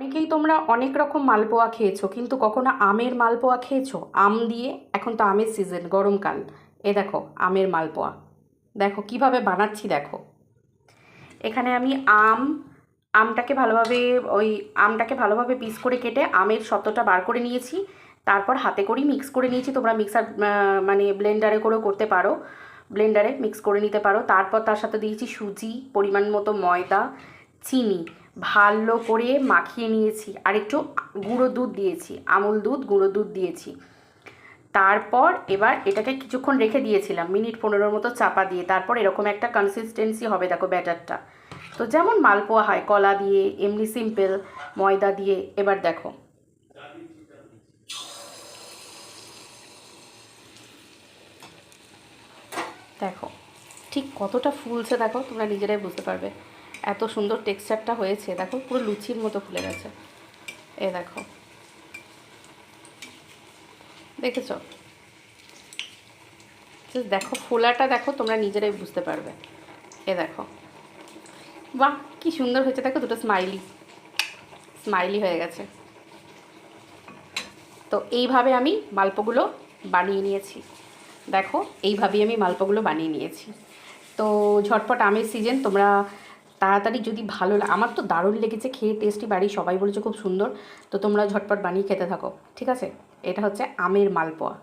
অনেকেই তোমরা অনেক রকম মালপোয়া খেয়েছো, কিন্তু কখনো আমের মালপোয়া খেয়েছো? আম দিয়ে? এখন তো আমের সিজন গরমকাল। এ দেখো, আমের মালপোয়া। দেখো, কীভাবে বানাচ্ছি দেখো। এখানে আমি আম, আমটাকে ভালোভাবে, ওই আমটাকে ভালোভাবে পিস করে কেটে আমের সত্ত্বটা বার করে নিয়েছি। তারপর হাতে করেই মিক্স করে নিয়েছি। তোমরা মিক্সার মানে ব্লেন্ডারে করেও করতে পারো। ব্লেন্ডারে মিক্স করে নিতে পারো। তারপর তার সাথে দিয়েছি সুজি, পরিমাণ মতো ময়দা, চিনি। ভালো করে মাখিয়ে নিয়েছি। আর একটু গুঁড়ো দুধ দিয়েছি, আমুল দুধ, গুঁড়ো দুধ দিয়েছি। তারপর এবার এটাকে কিছুক্ষণ রেখে দিয়েছিলাম, মিনিট পনেরোর মতো চাপা দিয়ে। তারপর এরকম একটা কনসিস্টেন্সি হবে দেখো ব্যাটারটা। তো যেমন মালপোয়া হয়, কলা দিয়ে, এমনি সিম্পল ময়দা দিয়ে। এবার দেখো। দেখো, ঠিক কতটা ফুলছে দেখো, তোমরা নিজেরাই বুঝতে পারবে। এত সুন্দর টেক্সচারটা হয়েছে, দেখো, পুরো লুচির মতো ফুলে গেছে। এ দেখো। দেখেছ? দেখো, ফোলাটা দেখো, তোমরা নিজেরাই বুঝতে পারবে। এ দেখো। বাহ, কি সুন্দর হয়েছে, দেখো, দুটো স্মাইলি স্মাইলি হয়ে গেছে। তো এইভাবে আমি মালপোগুলো বানিয়ে নিয়েছি। দেখো, এইভাবেই আমি মালপোগুলো বানিয়ে নিয়েছি। তো ঝটপট আমের সিজন তোমরা তাড়াতাড়ি যদি ভালো আমার তো দারুণ লেগেছে, খেয়ে টেস্টি বাড়ি, সবাই বলেছে খুব সুন্দর। তো তোমরা ঝটপট বানিয়ে খেতে থাকো, ঠিক আছে? এটা হচ্ছে আমের মালপোয়া।